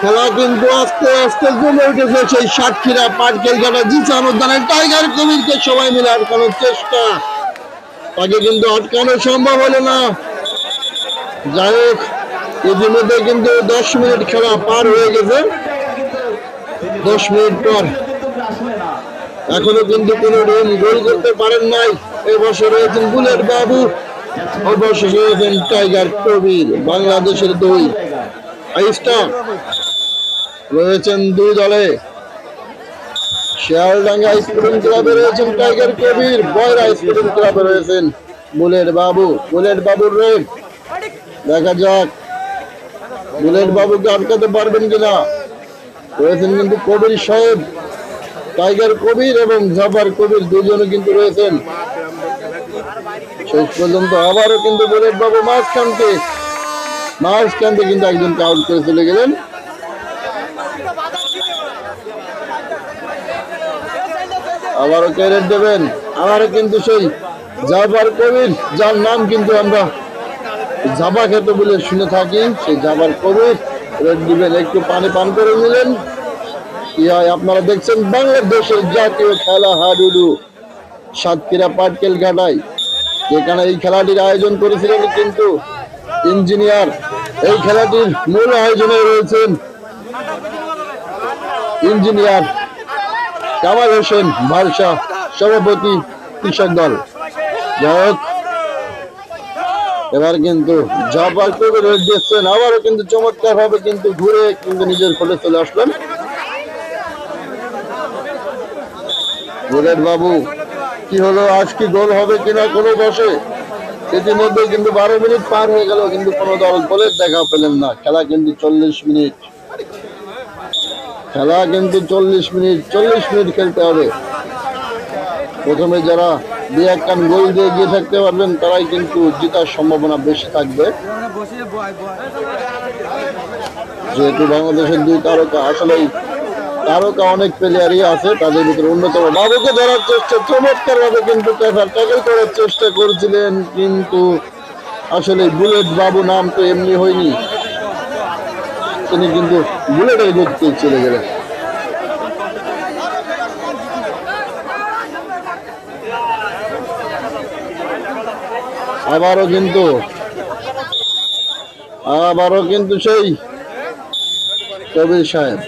খেলা কিন্তু আস্তে আস্তে জমে উঠেছে সেই সাতক্ষীরা পাটকেল খেলা জিসান উদ্যানের টাইগার কবিরকে সবাই মিলে আটকানোর চেষ্টা। তাকে কিন্তু আটকানো সম্ভব হলো না। যাই হোক, ইতিমধ্যে কিন্তু দশ মিনিট খেলা পার হয়ে গেছে। দশ মিনিট পর এখনও কিন্তু কোন রুম গোল করতে পারেন নাই। বছর রয়েছেন বুলেট বাবু অবশেষে রয়েছেন টাইগার কবির বাংলাদেশের দুই। স্টার রয়েছেন দুই দলে। শিয়ালডাঙ্গা স্পোর্টিং ক্লাবে রয়েছেন টাইগার কবির, বয়রা স্পোর্টিং ক্লাবে রয়েছেন বুলেট বাবু। বুলেট বাবুর রেড দেখা যাক, বুলেট বাবুকে আটকাতে পারবেন কিনা? রয়েছেন কিন্তু কবির সাহেব, টাইগার কবির এবং জাফর কবির দুজনে কিন্তু রয়েছেন। শেষ পর্যন্ত আবারও কিন্তু বুলেট বাবু মাঝখানকে মাঝখানতে কিন্তু একজনকে আউট করে চলে গেলেন। আবারও ক্যারেট দেবেন। আবারও কিন্তু সেই জাফর কবির, যার নাম কিন্তু আমরা জাবা খেত বলে শুনে থাকি, সেই জাবার কবির। রেড দিবেন, একটু পানি পান করে নিলেন। কি হয়, আপনারা দেখছেন বাংলাদেশের জাতীয় খেলা হাডুডু, সাতক্ষীরা পাটকেল ঘাটাই যেখানে এই খেলাটির আয়োজন করেছিলেন কিন্তু ইঞ্জিনিয়ার, এই খেলাটির মূল আয়োজনে রয়েছেন ইঞ্জিনিয়ার কামাল হোসেন ভারসা সভাপতি, কৃষক দল। যাই এবার কিন্তু দিচ্ছেন আবারও কিন্তু চমৎকার ভাবে কিন্তু ঘুরে কিন্তু নিজের ফলে চলে আসলেন। বুলেট বাবু, কি হলো, আজ কি গোল হবে কিনা কোনো বসে ইতিমধ্যে কিন্তু বারো মিনিট পার হয়ে গেল, কিন্তু কোনো দল গোলের দেখা পেলেন না। খেলা কিন্তু চল্লিশ মিনিট। খেলা কিন্তু চল্লিশ মিনিট চল্লিশ মিনিট খেলতে হবে। প্রথমে যারা দুই এক কান গোল দিয়ে গিয়ে থাকতে পারবেন, তারাই কিন্তু জেতার সম্ভাবনা বেশি থাকবে। যেহেতু বাংলাদেশের দুই তারকা, আসলেই তারকা অনেক প্লেয়ারই আছে, তাদের ভিতরে অন্যতম। বাবুকে ধরার চেষ্টা চমৎকার ভাবে কিন্তু করার চেষ্টা করেছিলেন, কিন্তু আসলে বুলেট বাবু নাম তো এমনি হয়নি। তিনি কিন্তু বুলেটের গতিতে চলে গেলেন। আবারও কিন্তু আবারও কিন্তু সেই কবির সাহেব।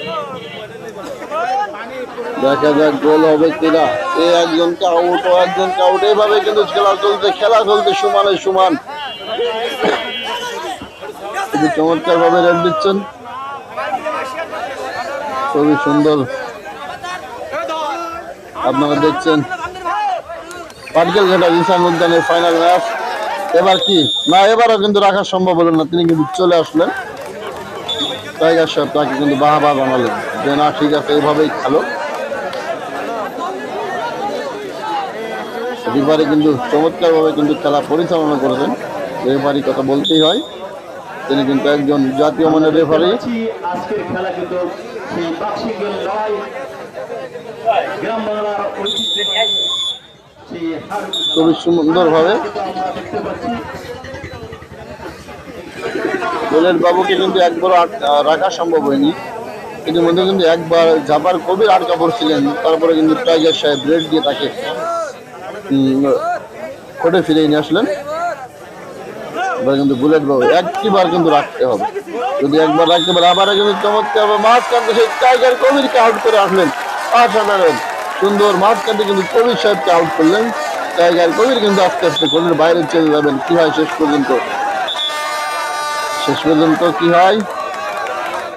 দেখা যাক গোল হবে কিনা। এ একজনকে আউট ও একজনকে আউট এভাবে কিন্তু খেলা চলছে খেলা চলছে সমানে সমান। চমৎকার ভাবে রেড দিচ্ছেন। খুবই সুন্দর। আপনারা দেখছেন পাটকেল ঘাটা ইসান উদ্যানের ফাইনাল ম্যাচ এবার কি? না, এবারও কিন্তু রাখা সম্ভব হলো না। তিনি কিন্তু চলে আসলেন। টাইগার সাহেব তাকে কিন্তু বাহাবা বানালেন। যে, না, ঠিক আছে এইভাবেই খেলো। রেফারি কিন্তু চমৎকারভাবে কিন্তু খেলা পরিচালনা করেছেন। রেফারি কথা বলতেই হয়। তিনি কিন্তু একজন জাতীয় মানের রেফারি সেই বাক্সিংয়ের লড়াই গ্রাম বাংলার ঐতিহ্য খুবই সুন্দরভাবে দেখতে বাবুকে কিন্তু একবারও আহ, রাখা সম্ভব হয়নি। ইতিমধ্যে কিন্তু একবার জাপার কবির আটকা পড়ছিলেন তারপরে কিন্তু টাইগার সাহেব ব্রেড দিয়ে তাকে কোটে ফিরিয়ে নিয়ে আসলেন। এবার কিন্তু বুলেট বাবু একটিবার কিন্তু রাখতে হবে। যদি একবার রাখতে পারে, আবার কিন্তু চমৎকার মাঝখান থেকে সেই টাইগার কবিরকে আউট করে আসলেন অসাধারণ সুন্দর মাঝখানতে কিন্তু কবির সাহেবকে আউট করলেন। টাইগার কবির কিন্তু আস্তে আস্তে কবির বাইরে চলে যাবেন। কি হয় শেষ পর্যন্ত? শেষ পর্যন্ত কি হয়?